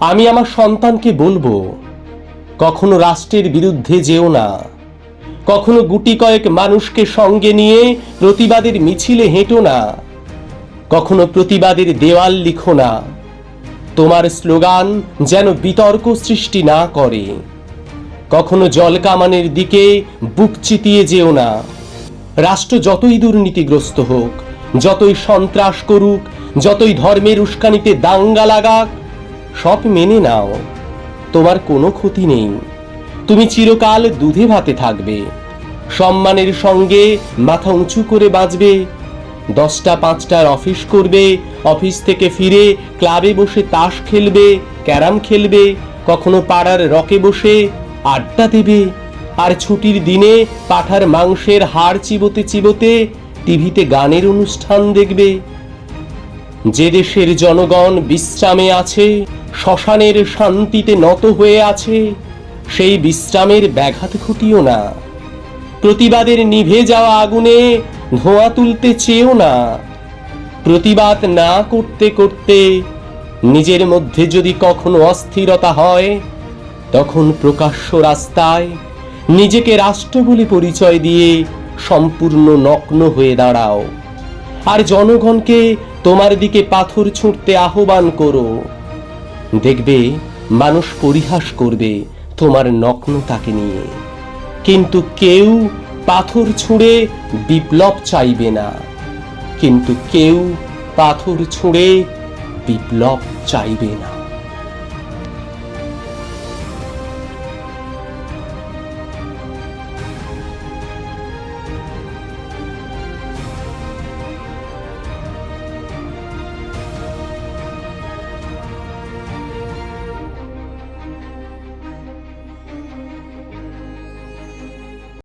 আমি আমার সন্তানকে বলব, কখনো রাষ্ট্রের বিরুদ্ধে যেও না। কখনো গুটি কয়েক মানুষকে সঙ্গে নিয়ে প্রতিবাদের মিছিলে হেঁটো না। কখনো প্রতিবাদের দেওয়াল লিখো না। তোমার স্লোগান যেন বিতর্ক সৃষ্টি না করে। কখনো জলকামানের দিকে বুক চিতিয়ে যেও না। রাষ্ট্র যতই দুর্নীতিগ্রস্ত হোক, যতই সন্ত্রাস করুক, যতই ধর্মের উস্কানিতে দাঙ্গা লাগাক সব মেনে নাও, তোমার কোনো ক্ষতি নেই। তুমি চিরকাল দুধে ভাতে থাকবে। সম্মানের সঙ্গে মাথা উঁচু করে বাঁচবে দশটা পাঁচটার অফিস করবে, অফিস থেকে ফিরে ক্লাবে বসে তাস খেলবে, ক্যারাম খেলবে, কখনো পাড়ার রকে বসে আড্ডা দেবে। আর ছুটির দিনে পাঠার মাংসের হাড় চিবোতে চিবোতে টিভিতে গানের অনুষ্ঠান দেখবে। যে দেশের জনগণ বিশ্রামে আছে, শ্মশানের শান্তিতে নত হয়ে আছে, সেই বিশ্রামের ব্যাঘাত ঘটিও না। প্রতিবাদের নিভে যাওয়া আগুনে ধোঁয়া তুলতে চেয়েও না। প্রতিবাদ না করতে করতে নিজের মধ্যে যদি কখনো অস্থিরতা হয়, তখন প্রকাশ্য রাস্তায় নিজেকে রাষ্ট্র বলে পরিচয় দিয়ে সম্পূর্ণ নগ্ন হয়ে দাঁড়াও। আর জনগণকে তোমার দিকে পাথর ছুঁড়তে আহ্বান করো। দেখবে, মানুষ পরিহাস করবে তোমার নগ্নতাকে নিয়ে। কিন্তু কেউ পাথর ছুঁড়ে বিপ্লব চাইবে না। কিন্তু কেউ পাথর ছুঁড়ে বিপ্লব চাইবে না।